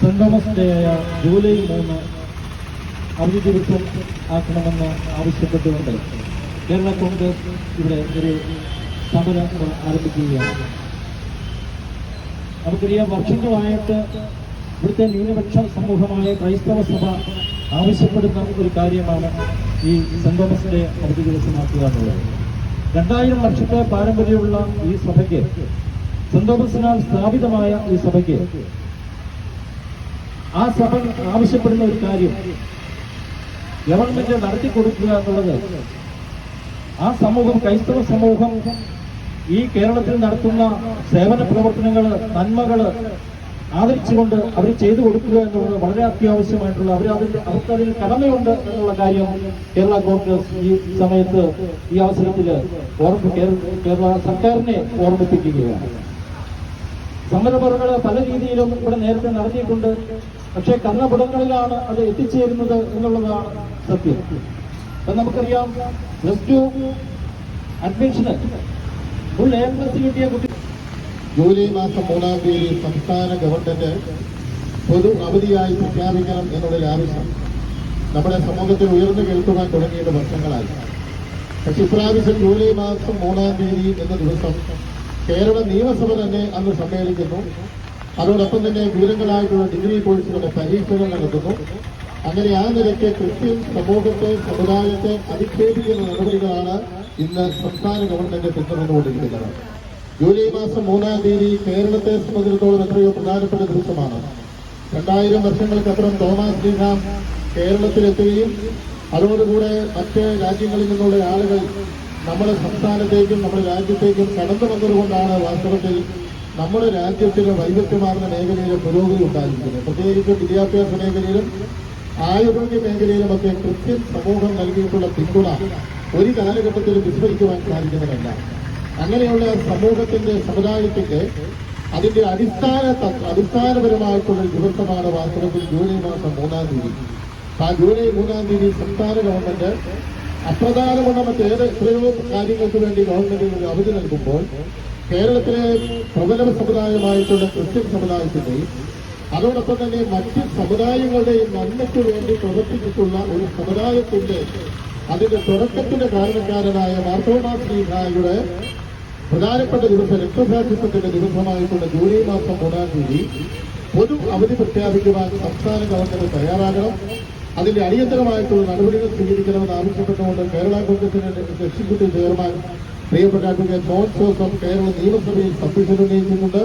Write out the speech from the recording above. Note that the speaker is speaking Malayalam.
സെന്റ് തോമസ് ആയ ജൂലൈ മൂന്ന് അവധി ദിവസം ആക്കണമെന്ന് ആവശ്യപ്പെട്ടുകൊണ്ട് കേരള കോൺഗ്രസ് ഇവിടെ ഒരു സമരം ആരംഭിക്കുകയാണ്. നമുക്കറിയാം വർഷങ്ങളായിട്ട് ഇവിടുത്തെ ന്യൂനപക്ഷ സമൂഹമായ ക്രൈസ്തവ സഭ ആവശ്യപ്പെടുന്ന ഒരു കാര്യമാണ് ഈ സെന്റ് തോമസ് ഡേ അവധി ദിവസമാക്കുക എന്നുള്ളത്. രണ്ടായിരം വർഷത്തെ പാരമ്പര്യമുള്ള ഈ സഭയ്ക്ക് സെന്റ് തോമസിനാൽ സ്ഥാപിതമായ ഈ സഭയ്ക്ക് ആ സഭ ആവശ്യപ്പെടുന്ന ഒരു കാര്യം. ഗവൺമെന്റ് നടത്തി കൊടുക്കുക എന്നുള്ളത് ആ സമൂഹം ക്രൈസ്തവ സമൂഹം ഈ കേരളത്തിൽ നടത്തുന്ന സേവന പ്രവർത്തനങ്ങൾ നന്മകൾ ആദരിച്ചുകൊണ്ട് അവർ ചെയ്തു കൊടുക്കുക എന്നുള്ളത് വളരെ അത്യാവശ്യമായിട്ടുള്ള അവർ അതിന്റെ അവർക്ക് അതിന് കടമയുണ്ട് എന്നുള്ള കാര്യം കേരള കോൺഗ്രസ് ഈ സമയത്ത് ഈ അവസരത്തിൽ ഓർമ്മ കേരള സർക്കാരിനെ ഓർമ്മിപ്പിക്കുകയാണ്. സമരപറകൾ പല രീതിയിലും ഇവിടെ നേരത്തെ നടത്തിയിട്ടുണ്ട്. പക്ഷേ കന്നപുടങ്ങളിലാണ് അത് എത്തിച്ചേരുന്നത് എന്നുള്ളതാണ് സത്യം. അപ്പൊ നമുക്കറിയാം. പ്ലസ് ടു അഡ്മിഷന് ഫുൾ എ പ്ലസ് കിട്ടിയ കുട്ടി ജൂലൈ മാസം മൂന്നാം തീയതി സംസ്ഥാന ഗവൺമെന്റ് പൊതു അവധിയായി പ്രഖ്യാപിക്കണം എന്നുള്ളൊരു ആവശ്യം നമ്മുടെ സമൂഹത്തിൽ ഉയർന്നു കേൾക്കുവാൻ തുടങ്ങിയിട്ട് വർഷങ്ങളായി. പക്ഷെ ഇപ്രാവശ്യം ജൂലൈ മാസം മൂന്നാം തീയതി എന്ന ദിവസം കേരള നിയമസഭ തന്നെ അന്ന് സമ്മേളിക്കുന്നു. അതോടൊപ്പം തന്നെ വിവരങ്ങളായിട്ടുള്ള ഡിഗ്രി കോഴ്സുകളുടെ പരീക്ഷകൾ നടത്തുന്നു അങ്ങനെ ആ നിലയ്ക്ക് ക്രിസ്ത്യൻ സമൂഹത്തെ സമുദായത്തെ അധിക്ഷേപിക്കുന്ന നടപടികളാണ് ഇന്ന് സംസ്ഥാന ഗവൺമെന്റ് പിന്തുടർന്നുകൊണ്ടിരിക്കുന്നത് ജൂലൈ മാസം മൂന്നാം തീയതി കേരളത്തെ സംബന്ധിച്ചിടത്തോളം എത്രയോ പ്രധാനപ്പെട്ട ദിവസമാണ്. രണ്ടായിരം വർഷങ്ങൾക്കപ്പുറം തോമസ് ശ്രീറാം കേരളത്തിലെത്തുകയും അതോടുകൂടെ മറ്റ് രാജ്യങ്ങളിൽ നിന്നുള്ള ആളുകൾ നമ്മുടെ സംസ്ഥാനത്തേക്കും നമ്മുടെ രാജ്യത്തേക്കും കടന്നു വന്നതുകൊണ്ടാണ് വാസ്തവത്തിൽ നമ്മുടെ രാജ്യത്തിന് വൈവിധ്യമാർന്ന മേഖലയിലും പുരോഗതി ഉണ്ടായിരിക്കുന്നത്. പ്രത്യേകിച്ച് വിദ്യാഭ്യാസ മേഖലയിലും ആരോഗ്യ മേഖലയിലുമൊക്കെ ക്രിസ്ത്യൻ സമൂഹം നൽകിയിട്ടുള്ള പിന്തുണ ഒരു കാലഘട്ടത്തിലും വിസ്മരിക്കുവാൻ സാധിക്കുന്നതല്ല. അങ്ങനെയുള്ള സമൂഹത്തിന്റെ സമുദായത്തിന്റെ അതിന്റെ അടിസ്ഥാന അടിസ്ഥാനപരമായിട്ടുള്ള ദിവസമാണ് വാസ്തവത്തിൽ ജൂലൈ മാസം മൂന്നാം തീയതി. ആ ജൂലൈ മൂന്നാം തീയതി സംസ്ഥാന ഗവൺമെന്റ് അപ്രധാനമുള്ള മറ്റേത് എത്രയോ കാര്യങ്ങൾക്ക് വേണ്ടി ഗവൺമെന്റ് ഒരു അവധി നൽകുമ്പോൾ കേരളത്തിലെ പ്രബല സമുദായമായിട്ടുള്ള ക്രിസ്ത്യൻ സമുദായത്തിന്റെയും അതോടൊപ്പം തന്നെ മറ്റ് സമുദായങ്ങളുടെയും നന്മയ്ക്ക് വേണ്ടി പ്രവർത്തിച്ചിട്ടുള്ള ഒരു സമുദായത്തിന്റെ അതിന്റെ തുടക്കത്തിന്റെ കാരണക്കാരനായ മാർത്തോമാ ശ്രീഹായുടെ പ്രധാനപ്പെട്ട ദിവസം രക്തസാക്ഷിത്വത്തിന്റെ ദിവസമായിട്ടുള്ള ജൂലൈ മാസം മൂന്നാം തീയതി പൊതു അവധി പ്രഖ്യാപിക്കുവാൻ സംസ്ഥാന ഗവൺമെന്റ് തയ്യാറാകണം. അതിന്റെ അടിയന്തരമായിട്ടുള്ള നടപടികൾ സ്വീകരിക്കണമെന്ന് ആവശ്യപ്പെട്ടുകൊണ്ട് കേരള കോൺഗ്രസിന്റെ എക്സിക്യൂട്ടീവ് ചെയർമാൻ പ്രിയപ്പെട്ട മോഹൻ ജോസഫ് കേരള നിയമസഭയിൽ സബ്മിഷൻ ഉന്നയിച്ചിട്ടുണ്ട്